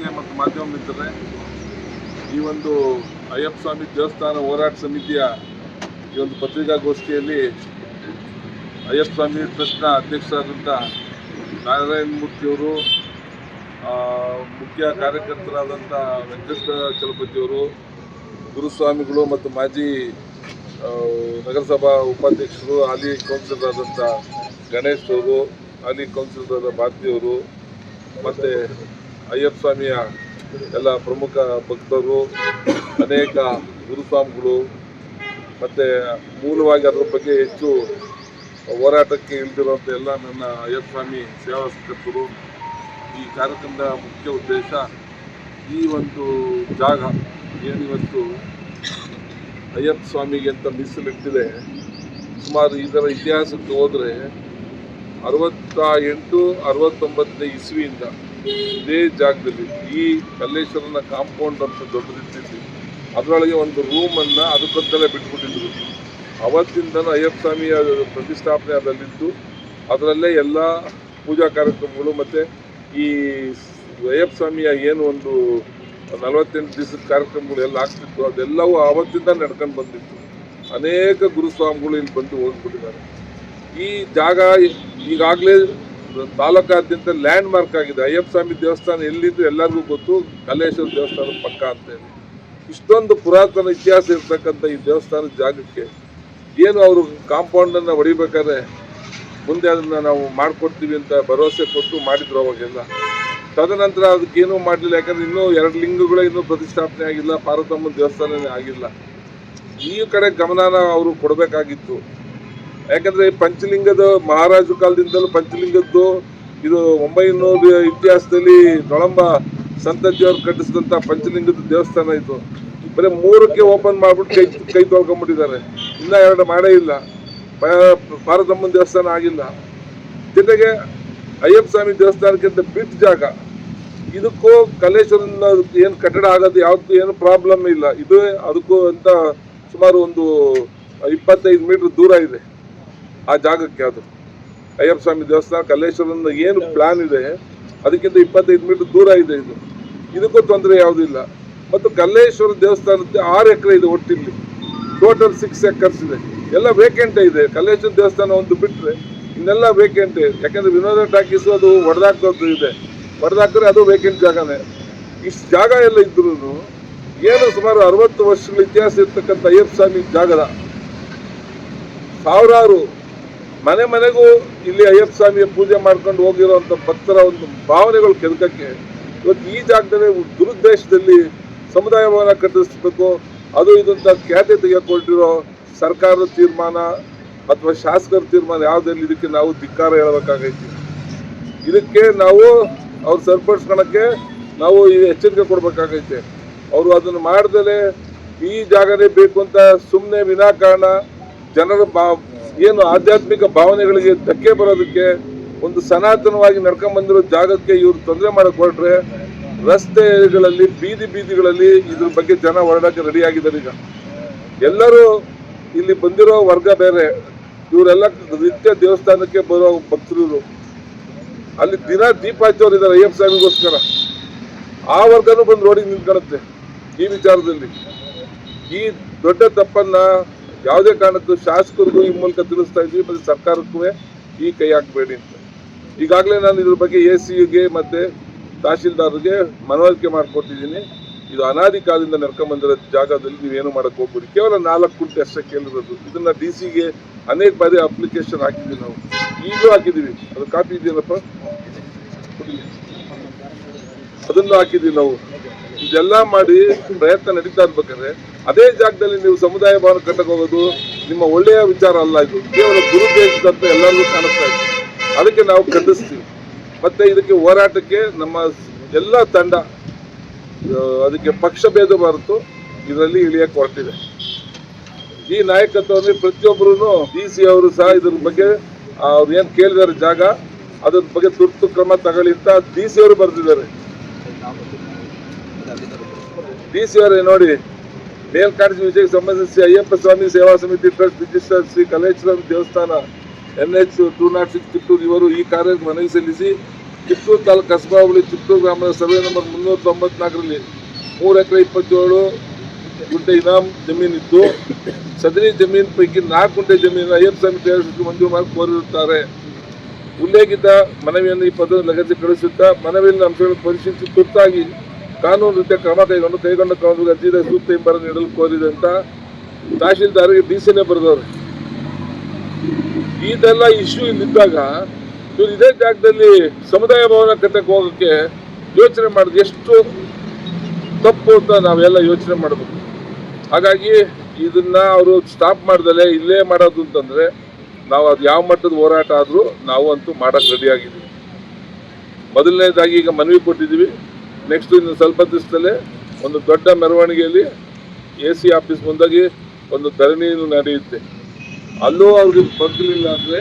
ಪತ್ರಿಕೆ ಮತ್ತು ಮಾಧ್ಯಮ ಮಿತ್ರರೇ ಈ ಒಂದು ಅಯ್ಯಪ್ಪ ಸ್ವಾಮಿ ದೇವಸ್ಥಾನ ಹೋರಾಟ ಸಮಿತಿಯ ಈ ಒಂದು ಪತ್ರಿಕಾಗೋಷ್ಠಿಯಲ್ಲಿ ಅಯ್ಯಪ್ಪ ಸ್ವಾಮಿ ಟ್ರಸ್ಟ್ನ ಅಧ್ಯಕ್ಷರಾದಂಥ ನಾರಾಯಣ ಮೂರ್ತಿಯವರು ಮುಖ್ಯ ಕಾರ್ಯಕರ್ತರಾದಂಥ ವೆಂಕಟೇಶ್ವರ ಚಲಪತಿಯವರು ಗುರುಸ್ವಾಮಿಗಳು ಮತ್ತು ಮಾಜಿ ನಗರಸಭಾ ಉಪಾಧ್ಯಕ್ಷರು, ಹಾಲಿ ಕೌನ್ಸಿಲರ್ ಆದಂಥ ಗಣೇಶ್ ಅವರು, ಹಾಲಿ ಕೌನ್ಸಿಲರ್ ಆದ ಭಾರತಿಯವರು ಮತ್ತು ಅಯ್ಯಪ್ಪ ಸ್ವಾಮಿಯ ಎಲ್ಲ ಪ್ರಮುಖ ಭಕ್ತರು, ಅನೇಕ ಗುರುಸ್ವಾಮಿಗಳು, ಮತ್ತು ಮೂಲವಾಗಿ ಅದರ ಬಗ್ಗೆ ಹೆಚ್ಚು ಹೋರಾಟಕ್ಕೆ ಇಳಿದಿರುವಂಥ ಎಲ್ಲ ನನ್ನ ಅಯ್ಯಪ್ಪ ಸ್ವಾಮಿ ಸೇವಾಸಕರ್ತರು ಈ ಕಾರ್ಯಕ್ರಮದ ಮುಖ್ಯ ಉದ್ದೇಶ ಈ ಒಂದು ಜಾಗ ಏನಿವತ್ತು ಅಯ್ಯಪ್ಪ ಸ್ವಾಮಿಗೆ ಅಂತ ಮೀಸಲಿಟ್ಟಿದೆ. ಸುಮಾರು ಇದರ ಇತಿಹಾಸಕ್ಕೆ ಹೋದರೆ ಅರವತ್ತ ಎಂಟು, ಅರವತ್ತೊಂಬತ್ತನೇ ಇಸ್ವಿಯಿಂದ ಇದೇ ಜಾಗದಲ್ಲಿ ಈ ಕಲ್ಲೇಶ್ವರನ ಕಾಂಪೌಂಡ್ ಅಂತ ದೊಡ್ಡದಿತ್ತು ಅದರೊಳಗೆ ಒಂದು ರೂಮನ್ನು ಅದಕ್ಕಂತಲೇ ಬಿಟ್ಬಿಟ್ಟಿದ್ರು. ಅವತ್ತಿಂದಲೂ ಅಯ್ಯಪ್ಪ ಸ್ವಾಮಿಯ ಪ್ರತಿಷ್ಠಾಪನೆ ಅದರಲ್ಲಿದ್ದು. ಅದರಲ್ಲೇ ಎಲ್ಲ ಪೂಜಾ ಕಾರ್ಯಕ್ರಮಗಳು ಮತ್ತು ಈ ಅಯ್ಯಪ್ಪ ಸ್ವಾಮಿಯ ಏನು ಒಂದು ನಲವತ್ತೆಂಟು ದಿವಸದ ಕಾರ್ಯಕ್ರಮಗಳು ಎಲ್ಲ ಆಗ್ತಿತ್ತು. ಅದೆಲ್ಲವೂ ಆವತ್ತಿಂದ ನಡ್ಕೊಂಡು ಬಂದಿತ್ತು. ಅನೇಕ ಗುರುಸ್ವಾಮಿಗಳು ಇಲ್ಲಿ ಬಂದು ಹೋಗ್ಬಿಟ್ಟಿದ್ದಾರೆ. ಈ ಜಾಗ ಈಗಾಗಲೇ ತಾಲೂಕಾದ್ಯಂತ ಲ್ಯಾಂಡ್ ಮಾರ್ಕ್ ಆಗಿದೆ. ಅಯ್ಯಪ್ಪ ಸ್ವಾಮಿ ದೇವಸ್ಥಾನ ಎಲ್ಲಿದ್ದು ಎಲ್ಲರಿಗೂ ಗೊತ್ತು. ಕಲ್ಲೇಶ್ವರ ದೇವಸ್ಥಾನದ ಪಕ್ಕ ಅಂತ ಹೇಳಿ. ಇಷ್ಟೊಂದು ಪುರಾತನ ಇತಿಹಾಸ ಇರ್ತಕ್ಕಂಥ ಈ ದೇವಸ್ಥಾನದ ಜಾಗಕ್ಕೆ ಏನು ಅವರು ಕಾಂಪೌಂಡನ್ನು ಹೊಡಿಬೇಕಾದ್ರೆ ಮುಂದೆ ಅದನ್ನು ನಾವು ಮಾಡಿಕೊಡ್ತೀವಿ ಅಂತ ಭರವಸೆ ಕೊಟ್ಟು ಮಾಡಿದ್ರು ಅವಾಗೆಲ್ಲ. ತದನಂತರ ಅದಕ್ಕೇನೂ ಮಾಡಲಿಲ್ಲ. ಯಾಕಂದ್ರೆ ಇನ್ನೂ ಎರಡು ಲಿಂಗಗಳು ಇನ್ನೂ ಪ್ರತಿಷ್ಠಾಪನೆ ಆಗಿಲ್ಲ. ಪಾರ್ವತಮ್ಮನ ದೇವಸ್ಥಾನವೇ ಆಗಿಲ್ಲ. ಈ ಕಡೆ ಗಮನನ ಅವರು ಕೊಡಬೇಕಾಗಿತ್ತು. ಯಾಕಂದ್ರೆ ಪಂಚಲಿಂಗದ ಮಹಾರಾಜ ಕಾಲದಿಂದಲೂ ಪಂಚಲಿಂಗದ್ದು ಇದು ಒಂಬೈನೂರ ಇತಿಹಾಸದಲ್ಲಿ ನೊಳಂಬ ಸಂತತಿಯವರು ಕಟ್ಟಿಸಿದಂಥ ಪಂಚಲಿಂಗದ ದೇವಸ್ಥಾನ ಇದು. ಬರೀ ಮೂರಕ್ಕೆ ಓಪನ್ ಮಾಡ್ಬಿಟ್ಟು ಕೈ ಕೈ ತೊಳ್ಕೊಂಡ್ಬಿಟ್ಟಿದ್ದಾರೆ. ಇನ್ನ ಎರಡು ಮಾಡೇ ಇಲ್ಲ. ಪಾರದಮ್ಮನ ದೇವಸ್ಥಾನ ಆಗಿಲ್ಲ. ಜೊತೆಗೆ ಅಯ್ಯಪ್ಪ ಸ್ವಾಮಿ ದೇವಸ್ಥಾನಕ್ಕಿಂತ ಬಿಟ್ಟು ಜಾಗ. ಇದಕ್ಕೂ ಕಲೇಶ್ವರನ ಏನು ಕಟ್ಟಡ ಆಗೋದು ಯಾವ್ದು ಏನು ಪ್ರಾಬ್ಲಮ್ ಇಲ್ಲ. ಇದು ಅದಕ್ಕೂ ಅಂತ ಸುಮಾರು ಒಂದು ಇಪ್ಪತ್ತೈದು ಮೀಟರ್ ದೂರ ಇದೆ. ಆ ಜಾಗಕ್ಕೆ ಅದು ಅಯ್ಯಪ್ಪ ಸ್ವಾಮಿ ದೇವಸ್ಥಾನ ಕಲ್ಲೇಶ್ವರನ ಏನು ಪ್ಲಾನ್ ಇದೆ? ಅದಕ್ಕಿಂತ ಇಪ್ಪತ್ತೈದು ಮೀಟರ್ ದೂರ ಇದೆ ಇದು. ಇದಕ್ಕೂ ತೊಂದರೆ ಯಾವುದೂ ಇಲ್ಲ. ಮತ್ತು ಕಲ್ಲೇಶ್ವರ ದೇವಸ್ಥಾನಕ್ಕೆ ಆರು ಎಕರೆ ಇದೆ ಒಟ್ಟಿಲ್ಲಿ. ಟೋಟಲ್ ಸಿಕ್ಸ್ ಎಕರ್ಸ್ ಇದೆ. ಎಲ್ಲ ವೇಕೆಂಟೇ ಇದೆ. ಕಲ್ಲೇಶ್ವರ ದೇವಸ್ಥಾನ ಒಂದು ಬಿಟ್ಟರೆ ಇನ್ನೆಲ್ಲ ವೇಕೆಂಟೇ ಯಾಕಂದ್ರೆ ವಿನೋದ ಟಾಕೀಸು ಅದು ಹೊಡೆದಾಕೋದು ಇದೆ. ಹೊಡೆದಾಕಿದ್ರೆ ಅದು ವೇಕೆಂಟ್ ಜಾಗನೇ. ಇಷ್ಟು ಜಾಗ ಎಲ್ಲ ಇದ್ರೂ ಏನು ಸುಮಾರು ಅರವತ್ತು ವರ್ಷಗಳ ಇತಿಹಾಸ ಇರ್ತಕ್ಕಂಥ ಅಯ್ಯಪ್ಪ ಸ್ವಾಮಿ ಜಾಗದ. ಸಾವಿರಾರು ಮನೆ ಮನೆಗೂ ಇಲ್ಲಿ ಅಯ್ಯಪ್ಪ ಸ್ವಾಮಿಯ ಪೂಜೆ ಮಾಡ್ಕೊಂಡು ಹೋಗಿರೋಂಥ ಭಕ್ತರ ಒಂದು ಭಾವನೆಗಳು ಕೆದಕಕ್ಕೆ ಇವತ್ತು ಈ ಜಾಗದಲ್ಲಿ ದುರುದ್ದೇಶದಲ್ಲಿ ಸಮುದಾಯ ಭವನ ಕಟ್ಟಿಸ್ಬೇಕು. ಅದು ಇದಂತ ಖ್ಯಾತಿ ತೆಗೆದುಕೊಂಡಿರೋ ಸರ್ಕಾರದ ತೀರ್ಮಾನ ಅಥವಾ ಶಾಸಕರ ತೀರ್ಮಾನ ಯಾವುದಲ್ಲಿ ಇದಕ್ಕೆ ನಾವು ಧಿಕ್ಕಾರ ಹೇಳಬೇಕಾಗೈತಿ. ಇದಕ್ಕೆ ನಾವು ಅವ್ರು ಸರಿಪಡಿಸ್ಕೊಳಕ್ಕೆ ನಾವು ಈ ಎಚ್ಚರಿಕೆ ಕೊಡಬೇಕಾಗೈತೆ. ಅವರು ಅದನ್ನು ಮಾಡದೇ ಈ ಜಾಗನೇ ಬೇಕು ಅಂತ ಸುಮ್ಮನೆ ವಿನಾಕಾರಣ ಜನರ ಬಾ ಏನು ಆಧ್ಯಾತ್ಮಿಕ ಭಾವನೆಗಳಿಗೆ ಧಕ್ಕೆ ಬರೋದಕ್ಕೆ ಒಂದು ಸನಾತನವಾಗಿ ನಡ್ಕೊಂಡ್ ಬಂದಿರೋ ಜಾಗಕ್ಕೆ ಇವ್ರು ತೊಂದರೆ ಮಾಡಕ್ ಹೊರಟ್ರೆ ರಸ್ತೆಗಳಲ್ಲಿ, ಬೀದಿ ಬೀದಿಗಳಲ್ಲಿ ಇದ್ರ ಬಗ್ಗೆ ಜನ ಹೊರಡಕ್ಕೆ ರೆಡಿ ಆಗಿದ್ದಾರೆ ಈಗ. ಎಲ್ಲರೂ ಇಲ್ಲಿ ಬಂದಿರೋ ವರ್ಗ ಬೇರೆ. ಇವರೆಲ್ಲ ನಿತ್ಯ ದೇವಸ್ಥಾನಕ್ಕೆ ಬರೋ ಭಕ್ತರು. ಅಲ್ಲಿ ದಿನ ದೀಪ ಹಚ್ಚೋರು ಇದ್ದಾರೆ ಅಯ್ಯಪ್ಪ ಸ್ವಾಮಿಗೋಸ್ಕರ. ಆ ವರ್ಗನೂ ಬಂದು ರೋಡಿಗೆ ನಿಂತ್ಕೊಳ್ಳುತ್ತೆ ಈ ವಿಚಾರದಲ್ಲಿ. ಈ ದೊಡ್ಡ ತಪ್ಪನ್ನ ಯಾವುದೇ ಕಾರಣಕ್ಕೂ ಶಾಸಕರಿಗೂ ಈ ಮೂಲಕ ತಿಳಿಸ್ತಾ ಇದ್ವಿ, ಮತ್ತು ಸರ್ಕಾರಕ್ಕೂ ಈ ಕೈ ಹಾಕಬೇಡಿ ಅಂತ. ಈಗಾಗಲೇ ನಾನು ಇದ್ರ ಬಗ್ಗೆ ಎ ಸಿಗೆ ಮತ್ತು ತಹಶೀಲ್ದಾರ್ಗೆ ಮನವರಿಕೆ ಮಾಡಿಕೊಟ್ಟಿದ್ದೀನಿ. ಇದು ಅನಾದಿ ಕಾಲದಿಂದ ನಡ್ಕೊಂಡ್ಬಂದಿರೋ ಜಾಗದಲ್ಲಿ ನೀವೇನು ಮಾಡಕ್ಕೆ ಹೋಗ್ಬೇಡಿ. ಕೇವಲ ನಾಲ್ಕು ಕುಂಟೆ ಅಷ್ಟೇ ಕೇಳಿರೋದು. ಇದನ್ನ ಡಿ ಸಿಗೆ ಅನೇಕ ಬಾರಿ ಅಪ್ಲಿಕೇಶನ್ ಹಾಕಿದ್ವಿ ನಾವು. ಈಗಲೂ ಹಾಕಿದ್ದೀವಿ. ಅದು ಕಾಪಿ ಇದೆಯಲ್ಲಪ್ಪ. ಅದನ್ನು ಹಾಕಿದ್ದೀವಿ ನಾವು. ಇದೆಲ್ಲ ಮಾಡಿ ಪ್ರಯತ್ನ ನಡೀತಾ ಇರ್ಬೇಕಾದ್ರೆ ಅದೇ ಜಾಗದಲ್ಲಿ ನೀವು ಸಮುದಾಯ ಭವನ ಕಟ್ಟಕ್ಕೆ ಹೋಗೋದು ನಿಮ್ಮ ಒಳ್ಳೆಯ ವಿಚಾರ ಅಲ್ಲ ಇದು. ಕೇವಲ ದುರುದ್ದೇಶದಂತ ಎಲ್ಲರಿಗೂ ಕಾಣಿಸ್ತಾ ಇದೆ. ಅದಕ್ಕೆ ನಾವು ಖಂಡಿಸ್ತೀವಿ. ಮತ್ತೆ ಇದಕ್ಕೆ ಹೋರಾಟಕ್ಕೆ ನಮ್ಮ ಎಲ್ಲ ತಂಡ ಅದಕ್ಕೆ ಪಕ್ಷ ಭೇದ ಬರುತ್ತು ಇದರಲ್ಲಿ ಇಳಿಯಕ್ಕೆ ಹೊರಟಿದೆ. ಈ ನಾಯಕತ್ವದಲ್ಲಿ ಪ್ರತಿಯೊಬ್ಬರೂ ಡಿ ಸಿ ಅವರು ಸಹ ಇದ್ರ ಬಗ್ಗೆ ಅವ್ರು ಏನು ಕೇಳಿದಾರೆ ಜಾಗ, ಅದ್ರ ಬಗ್ಗೆ ತುರ್ತು ಕ್ರಮ ತಗೊಳ್ಳಿ ಅಂತ ಡಿ ಸಿ ಅವರು ಬರೆದಿದ್ದಾರೆ. ಡಿ ಸಿ ಅವರೇ ನೋಡಿ ಮೇಲ್ಕಾಣಿಸಿದ ವಿಷಯಕ್ಕೆ ಸಂಬಂಧಿಸಿ ಅಯ್ಯಪ್ಪ ಸ್ವಾಮಿ ಸೇವಾ ಸಮಿತಿ ಟ್ರಸ್ಟ್ ರಿಜಿಸ್ಟರ್ ಶ್ರೀ ಕಲೇಶ್ವರಂ ದೇವಸ್ಥಾನ N H two naught six Kittur ಇವರು ಈ ಕಾರ್ಯಕ್ಕೆ ಮನವಿ ಸಲ್ಲಿಸಿ ಚಿತ್ತೂರು ತಾಲೂಕು ಕಸಬಾವಳಿ ಚಿತ್ತೂರು ಗ್ರಾಮದ ಸರ್ವೆ ನಂಬರ್ ಮುನ್ನೂರ ತೊಂಬತ್ನಾಲ್ಕರಲ್ಲಿ ಮೂರು ಎಕರೆ ಇಪ್ಪತ್ತೇಳು ಗುಂಟೆ ಇನಾಮ್ ಜಮೀನಿದ್ದು ಸದರಿ ಜಮೀನು ಪೈಕಿ ನಾಲ್ಕು ಗುಂಟೆ ಜಮೀನು ಅಯ್ಯಪ್ಪ ಸ್ವಾಮಿ ದೇವಸ್ಥಾನಕ್ಕೆ ಮಂಜೂರು ಮಾಡಿ ಕೋರಿರುತ್ತಾರೆ. ಉಲ್ಲೇಖಿತ ಮನವಿಯನ್ನು ಈ ಪದದ ಲಗತ್ತಿ ಕಳಿಸುತ್ತಾ ಮನವಿಯಲ್ಲಿನ ಅಂಶಗಳನ್ನು ಪರಿಶೀಲಿಸಿ ತುರ್ತಾಗಿ ಕಾನೂನು ರೀತಿಯ ಕ್ರಮ ಕೈಗೊಂಡು ಕೈಗೊಂಡ ಕ್ರಮದ ಅರ್ಜಿದ ಸೂಕ್ತ ಹಿಂಬರ ನೀಡಲು ಕೋರಿದೆ ಅಂತ ತಹಶೀಲ್ದಾರಿಗೆ ಡಿ ಸಿನೇ ಬರೆದವ್ರು. ಇದೆಲ್ಲ ಇಶ್ಯೂ ಇಲ್ಲಿದ್ದಾಗ ಇವ್ರು ಇದೇ ಜಾಗದಲ್ಲಿ ಸಮುದಾಯ ಭವನ ಕಟ್ಟಕ್ಕೆ ಹೋಗೋಕ್ಕೆ ಯೋಚನೆ ಮಾಡೋದು ಎಷ್ಟು ತಪ್ಪು ಅಂತ ನಾವೆಲ್ಲ ಯೋಚನೆ ಮಾಡಬೇಕು. ಹಾಗಾಗಿ ಇದನ್ನ ಅವರು ಸ್ಟಾಪ್ ಮಾಡ್ದಲೆ ಇಲ್ಲೇ ಮಾಡೋದು ಅಂತಂದ್ರೆ ನಾವು ಅದು ಯಾವ ಮಟ್ಟದ ಹೋರಾಟ ಆದರೂ ನಾವು ಅಂತೂ ಮಾಡಕ್ಕೆ ರೆಡಿ ಆಗಿದ್ದೀವಿ. ಮೊದಲನೇದಾಗಿ ಈಗ ಮನವಿ ಕೊಟ್ಟಿದ್ದೀವಿ. ನೆಕ್ಸ್ಟ್ ಇನ್ನು ಸ್ವಲ್ಪ ದಿವಸದಲ್ಲೇ ಒಂದು ದೊಡ್ಡ ಮೆರವಣಿಗೆಯಲ್ಲಿ ಎ ಸಿ ಆಫೀಸ್ ಮುಂದಾಗಿ ಒಂದು ಧರಣಿಯನ್ನು ನಡೆಯುತ್ತೆ. ಅಲ್ಲೂ ಅವ್ರಿಗೆ ಬಗ್ಲಿಲ್ಲ ಅಂದರೆ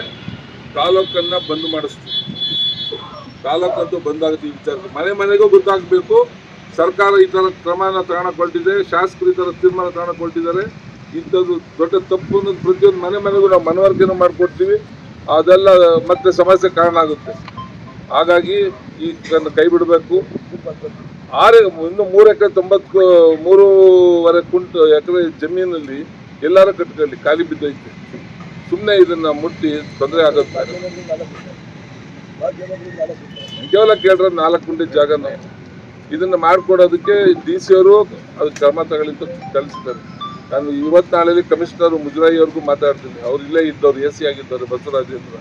ತಾಲೂಕನ್ನು ಬಂದ್ ಮಾಡಿಸ್ತೀವಿ. ತಾಲೂಕಂತೂ ಬಂದಾಗುತ್ತೆ ಈ ವಿಚಾರ. ಮನೆ ಮನೆಗೂ ಗೊತ್ತಾಗಬೇಕು, ಸರ್ಕಾರ ಈ ಥರ ಕ್ರಮನ ತಗೊಳಕೊಳ್ತಿದೆ ಶಾಸಕರು ಈ ಥರ ತೀರ್ಮಾನ ತಗೊಳಕೊಳ್ತಿದ್ದಾರೆ ಇಂಥದ್ದು ದೊಡ್ಡ ತಪ್ಪು ಪ್ರತಿಯೊಂದು ಮನೆ ಮನೆಗೂ ನಾವು ಮನವರಿಕೆನೂ ಮಾಡಿಕೊಡ್ತೀವಿ. ಅದೆಲ್ಲ ಮತ್ತೆ ಸಮಸ್ಯೆ ಕಾರಣ ಆಗುತ್ತೆ. ಹಾಗಾಗಿ ಈ ಇದನ್ನ ಕೈ ಬಿಡಬೇಕು. ಆರು, ಇನ್ನು ಮೂರು ಎಕರೆ ತೊಂಬತ್ತು, ಮೂರುವರೆ ಕುಂಟು ಎಕರೆ ಜಮೀನಲ್ಲಿ ಎಲ್ಲರೂ ಕಟ್ಕೊಳ್ಳಿ ಖಾಲಿ ಬಿದ್ದೈತೆ. ಸುಮ್ಮನೆ ಇದನ್ನ ಮುಟ್ಟಿ ತೊಂದರೆ ಆಗುತ್ತೆ. ಕೇವಲ ಕೇಳಿದ್ರೆ ನಾಲ್ಕು ಗುಂಟೆ ಜಾಗನ ಇದನ್ನ ಮಾಡಿಕೊಡೋದಕ್ಕೆ ಡಿ ಸಿ ಅವರು ಅದು ಕ್ರಮ ತಗೊಳ್ಳಿ ಅಂತ ಕಳಿಸಿದ್ದಾರೆ. ನಾನು ಇವತ್ತು ಕಮಿಷನರ್ ಮುಜರಾಯಿ ಅವ್ರಿಗೂ ಮಾತಾಡ್ತೀನಿ. ಅವ್ರು ಇಲ್ಲೇ ಇದ್ದವ್ರು, ಎ ಸಿ ಆಗಿದ್ದಾರೆ ಬಸವರಾಜೇಂದ್ರ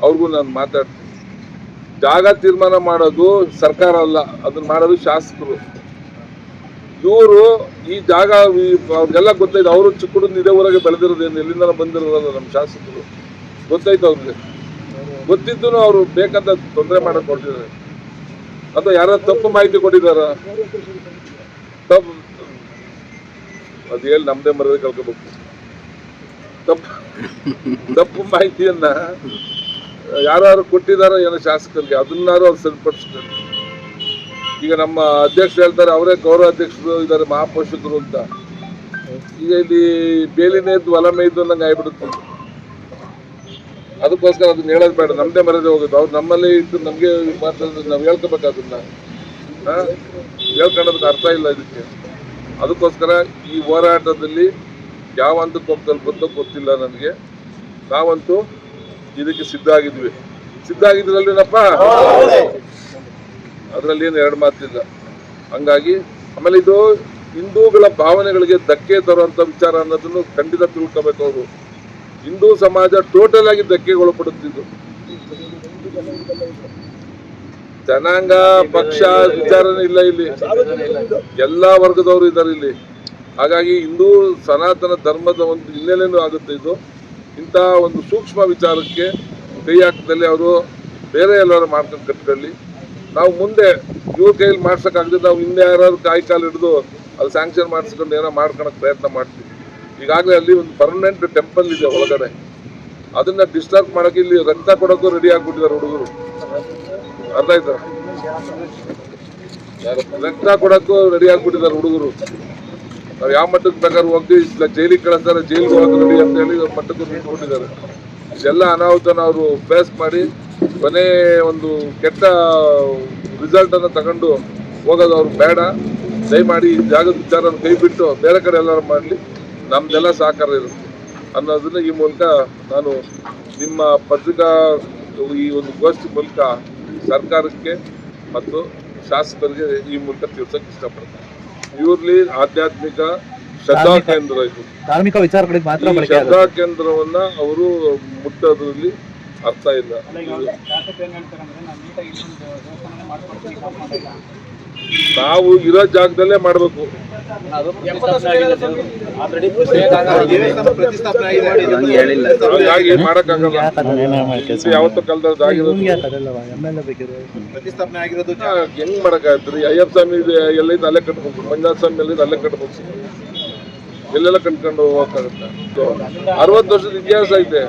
ಅವ್ರಿಗೂ ನಾನು ಮಾತಾಡ್ತೀನಿ. ಜಾಗ ತೀರ್ಮಾನ ಮಾಡೋದು ಸರ್ಕಾರ ಅಲ್ಲ, ಅದನ್ನ ಮಾಡೋದು ಶಾಸಕರು. ಇವರು ಈ ಜಾಗ ಅವ್ರಿಗೆಲ್ಲ ಗೊತ್ತಾಯ್ತು, ಅವರು ಚಿಕ್ಕುಡಿಂದ ಇದೇ ಊರಾಗೆ ಬೆಳೆದಿರೋದೇನು ಎಲ್ಲಿಂದ ಬಂದಿರೋದಲ್ಲ ನಮ್ಮ ಶಾಸಕರು. ಗೊತ್ತಾಯ್ತು ಅವ್ರಿಗೆ. ಗೊತ್ತಿದ್ದು ಅವರು ಬೇಕಂತ ತೊಂದರೆ ಮಾಡಕ್ ಕೊಟ್ಟಿದ್ದಾರೆ ಅಥವಾ ಯಾರ ತಪ್ಪು ಮಾಹಿತಿ ಕೊಟ್ಟಿದಾರ ತಪ್ಪು. ಅದು ಹೇಳಿ ನಮ್ದೇ ಮರದ ಕಲ್ಕೋಬೇಕು ತಪ್ಪು. ತಪ್ಪು ಮಾಹಿತಿಯನ್ನ ಯಾರು ಕೊಟ್ಟಿದಾರೋ ಏನೋ ಶಾಸಕರಿಗೆ ಅದನ್ನಾರು ಅವ್ರು ಸರಿಪಡಿಸ್ತಾರೆ. ಈಗ ನಮ್ಮ ಅಧ್ಯಕ್ಷರು ಹೇಳ್ತಾರೆ, ಅವರೇ ಗೌರವ ಅಧ್ಯಕ್ಷರು ಇದ್ದಾರೆ, ಮಹಾಪೋಷಕರು ಅಂತ. ಈಗ ಇಲ್ಲಿ ಬೇಲಿನೇ ಇದ್ದು ಹೊಲ ಮೇಯ್ದು ನಂಗೆ ಆಗ್ಬಿಡುತ್ತೆ. ಅದಕ್ಕೋಸ್ಕರ ಅದನ್ನ ಹೇಳೋದು ಬೇಡ, ನಮ್ದೇ ಮರದೇ ಹೋಗೋದು. ಅವ್ರು ನಮ್ಮಲ್ಲಿ ಇದ್ದು ನಮಗೆ ಮಾತಾಡಿದ್ರೆ ನಾವು ಹೇಳ್ಕೋಬೇಕು ಅದನ್ನ. ಅರ್ಥ ಇಲ್ಲ ಇದಕ್ಕೆ. ಅದಕ್ಕೋಸ್ಕರ ಈ ಹೋರಾಟದಲ್ಲಿ ಯಾವ ಹಂತಕ್ಕೆ ಹೋಗಿ ಗೊತ್ತಿಲ್ಲ ನನಗೆ. ನಾವಂತೂ ಇದಕ್ಕೆ ಸಿದ್ಧ ಆಗಿದ್ವಿ. ಸಿದ್ಧ ಆಗಿದ್ರಲ್ವೇನಪ್ಪ ಅದರಲ್ಲಿ ಏನು ಎರಡು ಮಾತಿಲ್ಲ. ಹಂಗಾಗಿ ಆಮೇಲೆ ಇದು ಹಿಂದೂಗಳ ಭಾವನೆಗಳಿಗೆ ಧಕ್ಕೆ ತರುವಂತ ವಿಚಾರ ಅನ್ನೋದನ್ನು ಖಂಡಿತ ತಿಳ್ಕೋಬೇಕು ಅವರು. ಹಿಂದೂ ಸಮಾಜ ಟೋಟಲ್ ಆಗಿ ಧಕ್ಕೆಗೊಳಪಡುತ್ತಿದ್ದು. ಜನಾಂಗ, ಪಕ್ಷ, ವಿಚಾರನೇ ಇಲ್ಲ ಇಲ್ಲಿ. ಎಲ್ಲಾ ವರ್ಗದವರು ಇದ್ದಾರೆ ಇಲ್ಲಿ. ಹಾಗಾಗಿ ಹಿಂದೂ ಸನಾತನ ಧರ್ಮದ ಒಂದು ಹಿನ್ನೆಲೆನೂ ಆಗುತ್ತೆ ಇದು. ಇಂಥ ಒಂದು ಸೂಕ್ಷ್ಮ ವಿಚಾರಕ್ಕೆ ಕೈ ಹಾಕದಲ್ಲಿ ಅವರು ಬೇರೆ ಎಲ್ಲರೂ ಮಾಡ್ಕೊಂಡು ಕಟ್ಕೊಳ್ಳಿ ನಾವು ಮುಂದೆ ಇವ್ರ ಕೈಯಲ್ಲಿ ಮಾಡ್ಸೋಕ್ಕಾಗದೆ ನಾವು ಹಿಂದೆ ಯಾರು ಕಾಯಿ ಕಾಲು ಹಿಡಿದು ಅದು ಸ್ಯಾಂಕ್ಷನ್ ಮಾಡಿಸ್ಕೊಂಡು ಏನೋ ಮಾಡ್ಕೊಳಕ್ ಪ್ರಯತ್ನ ಮಾಡ್ತೀವಿ. ಈಗಾಗಲೇ ಅಲ್ಲಿ ಒಂದು ಪರ್ಮನೆಂಟ್ ಟೆಂಪಲ್ ಇದೆ ಒಳಗಡೆ. ಅದನ್ನ ಡಿಸ್ಟರ್ಬ್ ಮಾಡೋಕೆ ಇಲ್ಲಿ ರಕ್ತ ಕೊಡೋಕ್ಕೂ ರೆಡಿ ಆಗಿಬಿಟ್ಟಿದ್ದಾರೆ ಹುಡುಗರು. ಅರ್ಥ ಆಯ್ತಾ? ರಕ್ತ ಕೊಡೋಕ್ಕೂ ರೆಡಿ ಆಗ್ಬಿಟ್ಟಿದ್ದಾರೆ ಹುಡುಗರು. ನಾವು ಯಾವ ಮಟ್ಟಕ್ಕೆ ಬೇಕಾದ್ರೂ ಹೋಗ್ತೀವಿ. ಇಲ್ಲ ಜೈಲಿಗೆ ಕಳಿಸ್ತಾರೆ, ಜೈಲಿಗೆ ಹೋಗೋದು ಅಂತ ಹೇಳಿ ಮಟ್ಟಕ್ಕೆ ನಿಂತ್ಕೊಂಡಿದ್ದಾರೆ. ಇದೆಲ್ಲ ಅನಾಹುತನ ಅವರು ಫೇಸ್ ಮಾಡಿ, ಕೊನೆ ಒಂದು ಕೆಟ್ಟ ರಿಸಲ್ಟ್ ಅನ್ನ ತಗೊಂಡು ಹೋಗೋದು ಅವ್ರು ಬೇಡ. ದಯಮಾಡಿ ಈ ಜಾಗದ ವಿಚಾರ ಕೈ ಬಿಟ್ಟು ಬೇರೆ ಕಡೆ ಎಲ್ಲರೂ ಮಾಡಲಿ. ನಮ್ದೆಲ್ಲ ಸಹಕಾರ ಇರುತ್ತೆ. ಅನ್ನೋದನ್ನ ಈ ಮೂಲಕ ನಾನು ನಿಮ್ಮ ಪತ್ರಿಕಾ, ಈ ಒಂದು ಗೋಷ್ಠಿ ಮೂಲಕ ಸರ್ಕಾರಕ್ಕೆ ಮತ್ತು ಶಾಸಕರಿಗೆ ಈ ಮೂಲಕ ತಿಳಿಸೋಕೆ ಇಷ್ಟಪಡ್ತೀನಿ. ಇವ್ರಲ್ಲಿ ಆಧ್ಯಾತ್ಮಿಕ ಶ್ರದ್ಧಾ ಕೇಂದ್ರ ಇದು. ಧಾರ್ಮಿಕ ವಿಚಾರಗಳಿಗೆ ಮಾತ್ರ ಈ ಬಳಕೆ ಆಗುತ್ತೆ. ಶ್ರದ್ಧಾ ಕೇಂದ್ರವನ್ನ ಅವರು ಮುಟ್ಟೋದ್ರಲ್ಲಿ ಅರ್ಥ ಇಲ್ಲ. ನಾವು ಇರೋ ಜಾಗದಲ್ಲೇ ಮಾಡ್ಬೇಕು. ಎ ಬೇಕಿರೋ ಪ್ರತಿಷ್ಠಾಪನೆ ಆಗಿರೋದು. ಹೆಂಗ್ ಮಾಡಕ್ಕಾಗ್ತದೆ? ಅಯ್ಯಪ್ಪ ಸ್ವಾಮಿ ಇದೆ ಎಲ್ಲಿಂದ ಅಲ್ಲೇ ಕಟ್ಬೇಕು? ಮಂಜುನಾಥ ಸ್ವಾಮಿ ಎಲ್ಲಿಂದ ಅಲ್ಲೇ ಕಟ್ಬೇಕು? ಎಲ್ಲೆಲ್ಲ ಕಟ್ಕೊಂಡು ಹೋಗಕ್ಕಾಗತ್ತೆ? ಅರವತ್ತು ವರ್ಷದ ಇತಿಹಾಸ ಐತೆ?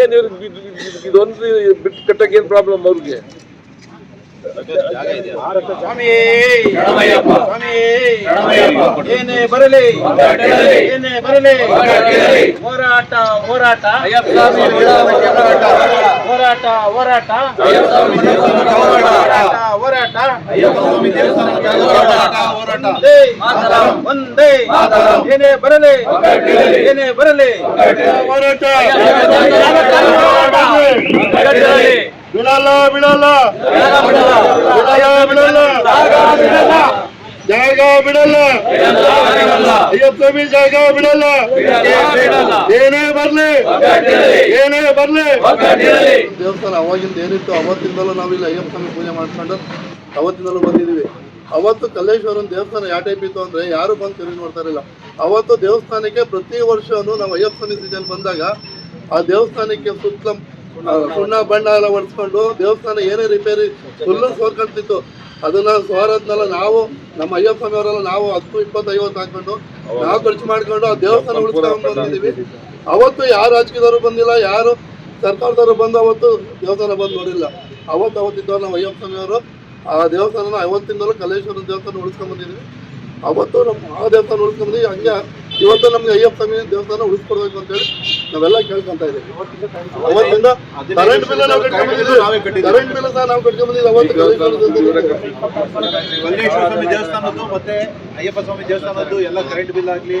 ಏನ್ ಇದೊಂದು ಬಿಟ್ಟು ಕಟ್ಟಕ್ಕೆ ಏನ್ ಪ್ರಾಬ್ಲಮ್ ಅವ್ರಿಗೆ? ಏನೇ ಬರಲಿ ಏನೇ ಬರಲಿ ಹೋರಾಟ ಹೋರಾಟ. ಹೋರಾಟ ಹೋರಾಟ. ಹೋರಾಟ ಒಂದೇ ಏನೇ ಬರಲಿ ಏನೇ ಬರಲಿ. ಹೋರಾಟ. ಬಿಡಲ್ಲ ಬಿಡಲ್ಲ. ಬಿಡಲ್ಲ ಬಿಡಲ್ಲ. ಜಾಗ ಬಿಡಲ್ಲ. ಅಯ್ಯಪ್ಪ ಬಿ ಜಾಗ ಬಿಡಲ್ಲ. ಏನೇ ಬರ್ಲಿ. ಏನೇ ಬರ್ಲಿ. ದೇವಸ್ಥಾನ ಅವಾಗಿಂದ ಏನಿತ್ತು ಅವತ್ತಿಂದಲೂ ನಾವಿಲ್ಲ ಅಯ್ಯಪ್ಪ ಸ್ವಾಮಿ ಪೂಜೆ ಮಾಡ್ಕೊಂಡು ಅವತ್ತಿಂದಲೂ ಬಂದಿದ್ದೀವಿ. ಅವತ್ತು ಕಲ್ಲೇಶ್ವರನ ದೇವಸ್ಥಾನ ಯಾವ ಟೈಪ್ ಇತ್ತು ಅಂದ್ರೆ ಯಾರು ಬಂದು ತಿರುಗಿ ನೋಡ್ತಾ ಇರಲಿಲ್ಲ. ಅವತ್ತು ದೇವಸ್ಥಾನಕ್ಕೆ ಪ್ರತಿ ವರ್ಷವೂ ನಾವು ಅಯ್ಯಪ್ಪ ಸ್ವಾಮಿ ಸೀಸನ್ ಬಂದಾಗ ಆ ದೇವಸ್ಥಾನಕ್ಕೆ ಸುತ್ತಲ ಸುಣ್ಣ ಬಣ್ಣ ಎಲ್ಲ ಹೊಡ್ಸ್ಕೊಂಡು ದೇವಸ್ಥಾನ ಏನೇ ರಿಪೇರಿ ಫುಲ್ಲು ಸೋರ್ಕೊಂತಿತ್ತು. ಅದನ್ನ ಸೋರದ್ನೆಲ್ಲ ನಾವು ನಮ್ಮ ಅಯ್ಯಪ್ಪ ಸ್ವಾಮಿ ಅವರೆಲ್ಲ ನಾವು ಹತ್ತು ಇಪ್ಪತ್ತು ಐವತ್ತು ಹಾಕೊಂಡು ನಾವು ಖರ್ಚು ಮಾಡ್ಕೊಂಡು ಆ ದೇವಸ್ಥಾನ ಉಳಿಸ್ಕೊಂಡು ಬಂದಿದ್ದೀವಿ. ಅವತ್ತು ಯಾರು ರಾಜಕೀಯದವರು ಬಂದಿಲ್ಲ ಯಾರು ಸರ್ಕಾರದವರು ಬಂದು ಅವತ್ತು ದೇವಸ್ಥಾನ ಬಂದು ನೋಡಿಲ್ಲ. ಅವತ್ತು ಅವತ್ತಿದ್ದವ್ರು ನಮ್ಮ ಅಯ್ಯಪ್ಪ ಸ್ವಾಮಿ ಅವರು ಆ ದೇವಸ್ಥಾನನ ಅವತ್ತಿಂದಲೂ ಕಲೇಶ್ವರ ದೇವಸ್ಥಾನ ಉಳಿಸ್ಕೊಂಡ್ ಬಂದಿದ್ದೀವಿ. ಅವತ್ತು ನಮ್ಮ ಆ ದೇವಸ್ಥಾನ ಉಳಿಸ್ಕೊಂಡ್ ಬಂದಿದ್ದೀವಿ. ಹಂಗೆ ಇವತ್ತು ನಮ್ಗೆ ಅಯ್ಯಪ್ಪ ಸ್ವಾಮಿ ದೇವಸ್ಥಾನ ಉಳಿಸ್ಕೊಡ್ಬೇಕು ಅಂತೇಳಿ ನಾವೆಲ್ಲ ಕೇಳ್ಕೊಂತ ಇದ್ದೀವಿ. ಅವತ್ತಿಂದ ಕರೆಂಟ್ ಬಿಲ್ ನಾವು ಕಟ್ಕೊಂಡ್ಬಂದಿದ್ದೀವಿ ಕರೆಂಟ್ ಬಿಲ್ ಸಹ ನಾವು ಕಟ್ಕೊಂಡ್ಬಂದಿದ್ದೀವಿ ಅವತ್ತು ದೇವಸ್ಥಾನದ್ದು ಮತ್ತೆ ಅಯ್ಯಪ್ಪ ಸ್ವಾಮಿ ದೇವಸ್ಥಾನದ್ದು ಎಲ್ಲ ಕರೆಂಟ್ ಬಿಲ್ ಆಗಲಿ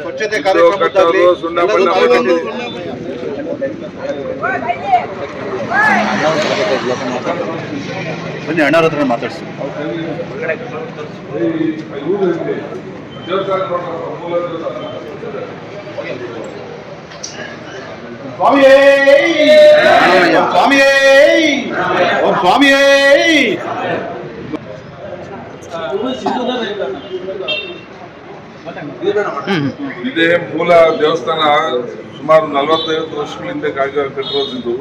ಸ್ವಚ್ಛತೆ ಕಾರ್ಯಕ್ರಮದ್ದಾಗ್ಲಿ. ಬನ್ನಿ ಅಣ್ಣರ ಹತ್ರ ಮಾತಾಡ್ಸಿ. ದೇವಸ್ಥಾನ ನೋಡ್ಕೊಂಡು ಮೂಲ ದೇವಸ್ಥಾನ. ಸ್ವಾಮಿಯೇ ಸ್ವಾಮಿಯೇ ಓಂ ಸ್ವಾಮಿಯೇ ಇದೇ ಮೂಲ ದೇವಸ್ಥಾನ ಸುಮಾರು ನಲವತ್ತೈವತ್ತು ವರ್ಷಗಳ ಹಿಂದೆ ಕಾಗ ಕಟ್ಟಿರೋದಿದ್ದು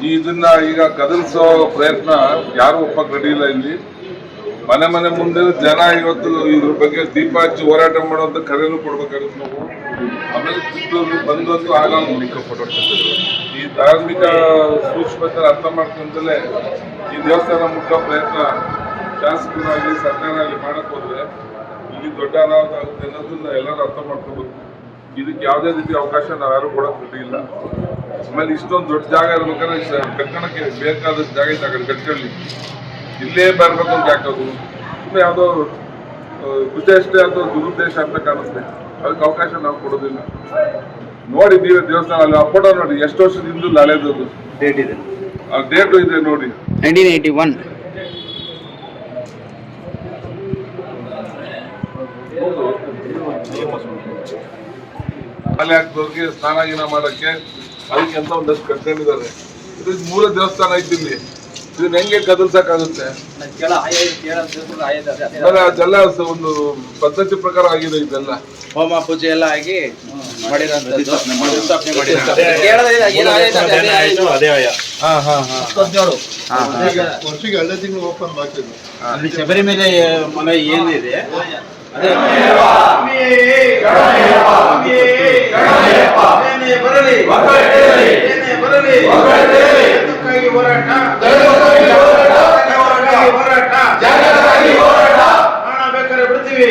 ಈ ಇದನ್ನ ಈಗ ಕದಲಿಸೋ ಪ್ರಯತ್ನ ಯಾರು ಒಪ್ಪಕ್ ರೆಡಿ ಇಲ್ಲ ಇಲ್ಲಿ ಮನೆ ಮನೆ ಮುಂದೆ ಜನ ಇವತ್ತು ಇದ್ರ ಬಗ್ಗೆ ದೀಪ ಹಚ್ಚಿ ಹೋರಾಟ ಮಾಡುವಂತ ಕರೆನೂ ಕೊಡ್ಬೇಕಾಗುತ್ತೆ ನಾವು. ಆಮೇಲೆ ಚಿಕ್ಕೂರು ಬಂದೊಂದು ಆಗಲ್ಲ ಈ ಧಾರ್ಮಿಕ ಸೂಕ್ಷ್ಮತೆ ಅರ್ಥ ಮಾಡ್ಕೊಂತಲೇ ಈ ದೇವಸ್ಥಾನ ಮುಟ್ಟೋ ಪ್ರಯತ್ನ ಶಾಸಕರಾಗಲಿ ಸರ್ಕಾರ ಆಗಲಿ ಮಾಡಕ್ ಹೋದ್ರೆ ಇಲ್ಲಿ ದೊಡ್ಡ ಅನಾಹುತ ಆಗುತ್ತೆ ಅನ್ನೋದನ್ನ ಎಲ್ಲರೂ ಅರ್ಥ ಮಾಡ್ಕೋಬೇಕು. ಇದಕ್ಕೆ ಯಾವುದೇ ರೀತಿ ಅವಕಾಶ ನಾವು ಯಾರು ಕೊಡಕ್ ಇಲ್ಲ. ಆಮೇಲೆ ಇಷ್ಟೊಂದು ದೊಡ್ಡ ಜಾಗ ಇರ್ಬೇಕಾದ್ರೆ ಕಟ್ಟಣಕ್ಕೆ ಬೇಕಾದಷ್ಟು ಜಾಗ ಇತ್ತು ಆ ಇಲ್ಲೇ ಬರ್ಬೇಕು ಅಂತ ಹಾಕೋದು ಸುಮ್ಮನೆ ಯಾವುದೋ ಉದ್ದೇಶ ಅಥವಾ ದುರುದ್ದೇಶ ಅಂತ ಕಾಣುತ್ತೆ. ಅದಕ್ಕೆ ಅವಕಾಶ ನಾವು ಕೊಡೋದಿಲ್ಲ. ನೋಡಿ ನೀವೇ ದೇವಸ್ಥಾನ ಅಲ್ಲಿ ಆ ಫೋಟೋ ನೋಡಿ ಎಷ್ಟು ವರ್ಷದಿಂದ ಹಿಂದೂ ಹಳೇದದು ಡೇಟ್ ಇದೆ. ಆ ಡೇಟು ಇದೆ ನೋಡಿ. ನೈನ್ಟೀನ್ ಏಯ್ಟಿ ಒನ್ ಅಲ್ಲಿ ಹಾಕಿ ಸ್ನಾನ ಗೀನ ಮಾಡಕ್ಕೆ ಅದಕ್ಕೆ ಅಂತ ಒಂದಷ್ಟು ಕಟ್ಕೊಂಡಿದ್ದಾರೆ ಇದು ಮೂಲ ದೇವಸ್ಥಾನ ಐತಿ ಇಲ್ಲಿ ಇದನ್ನ ಹೆಂಗೆ ಕದಲ್ಸಕ್ಕಾಗುತ್ತೆ ಅದೆಲ್ಲ ಒಂದು ಪದ್ಧತಿ ಪ್ರಕಾರ ಆಗಿದೆ ಇದೆಲ್ಲ ಹೋಮ ಪೂಜೆ ಎಲ್ಲ ಆಗಿ ಶಬರಿಮಲೆ ಮನೆ ಏನಿದೆ ಅದೇ ಏನೇ ಬರಲಿ ಹೋರಾಟ ಹೋರಾಟ ಹೋರಾಟ. ಮಾಡಬೇಕಾದ್ರೆ ಬಿಡ್ತೀವಿ.